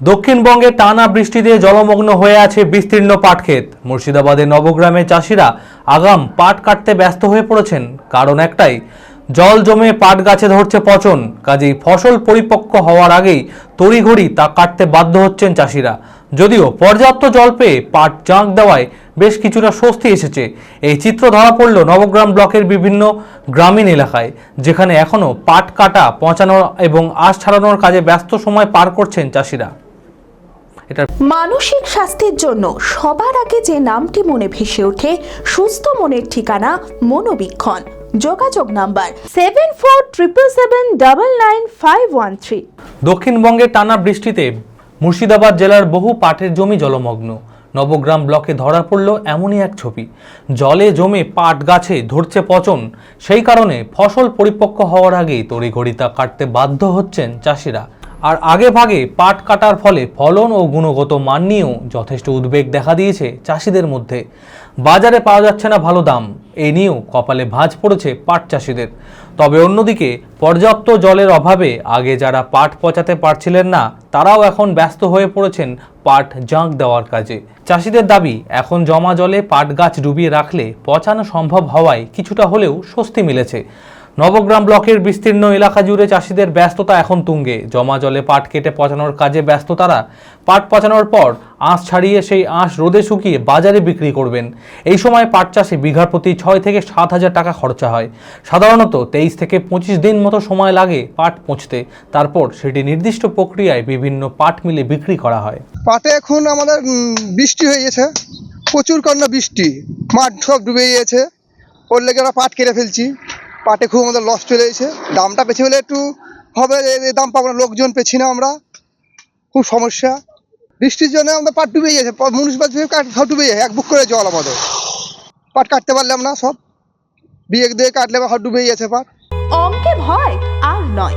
দক্ষিণবঙ্গে টানা বৃষ্টিতে জলমগ্ন হয়ে আছে বিস্তীর্ণ পাটক্ষেত। মুর্শিদাবাদের নবগ্রামে চাষিরা আগাম পাট কাটতে ব্যস্ত হয়ে পড়েছেন। কারণ একটাই, জল জমে পাট গাছে ধরছে পচন। কাজেই ফসল পরিপক্ক হওয়ার আগেই তড়িঘড়ি তা কাটতে বাধ্য হচ্ছেন চাষিরা। যদিও পর্যাপ্ত জল পেয়ে পাট জাঁক দেওয়ায় বেশ কিছুটা স্বস্তি এসেছে। এই চিত্র ধরা পড়ল নবগ্রাম ব্লকের বিভিন্ন গ্রামীণ এলাকায়, যেখানে এখনও পাট কাটা পচানো এবং আশ ছাড়ানোর কাজে ব্যস্ত সময় পার করছেন চাষিরা। এটা মানসিক স্বাস্থ্যের জন্য সবার আগে যে নামটি মনে ভেসে ওঠে সুস্থ মনের ঠিকানা মনোবীক্ষণ। যোগাযোগ number seven four triple seven double nine five one three দক্ষিণবঙ্গে টানা বৃষ্টিতে মুর্শিদাবাদ জেলার বহু পাটের জমি জলমগ্ন। নবগ্রাম ব্লকে ধরা পড়ল এমনই এক ছবি। জলে জমে পাট গাছে ধরছে পচন। সেই কারণে ফসল পরিপক্ক হওয়ার আগেই তড়িঘড়ি তা কাটতে বাধ্য হচ্ছেন চাষিরা। আর আগে ভাগে পাট কাটার ফলে ফলন ও গুণগত মান নিয়েও যথেষ্ট উদ্বেগ দেখা দিয়েছে চাষিদের মধ্যে। বাজারে পাওয়া যাচ্ছে না ভালো দাম এই নিয়েও কপালে ভাঁজ পড়েছে পাট চাষিদের। তবে অন্যদিকে, পর্যাপ্ত জলের অভাবে আগে যারা পাট পচাতে পারছিলেন না, তারাও এখন ব্যস্ত হয়ে পড়েছেন পাট জাঁক দেওয়ার কাজে। চাষিদের দাবি, এখন জমা জলে পাট গাছ ডুবিয়ে রাখলে পচানো সম্ভব হওয়ায় কিছুটা হলেও স্বস্তি মিলেছে। নবগ্রাম ব্লকের বিস্তীর্ণ এলাকা জুড়ে চাষিদের ব্যস্ততা এখন তুঙ্গে। জমা জলে পাট কেটে পচানোর কাজে ব্যস্ত তারা। পাট পচানোর পর আঁশ ছাড়িয়ে সেই আঁশ রোদে শুকিয়ে বাজারে বিক্রি করবেন। এই সময় পাট চাষে বিঘা প্রতি ছয় থেকে সাত হাজার টাকা খরচা হয়। সাধারণত তেইশ থেকে পঁচিশ দিন মতো সময় লাগে পাট পচতে। তারপর সেটি নির্দিষ্ট প্রক্রিয়ায় বিভিন্ন পাট মিলে বিক্রি করা হয়। পাটে এখন আমাদের বৃষ্টি হয়ে গেছে। প্রচুর কন্যা বৃষ্টি। মাঠ সব ডুবে গিয়েছে। ওর লেগে আমরা পাট কেটে ফেলছি। পাটে খুব আমাদের লস চলে গেছে দামটা পেছি হলে একটু হবে দাম পাবো না, লোকজন পেছি না আমরা। খুব সমস্যা। বৃষ্টির জন্য আমাদের পাট ডুবে গেছে। মিউনিসিপাল কাঠ সব ডুবে যায়, এক বুক করে জল আমাদের। পাট কাটতে পারলাম না সব। বিয়ে দিয়ে কাটলে সব ডুবে গেছে পাট। অঙ্কে ভয় আর নয়।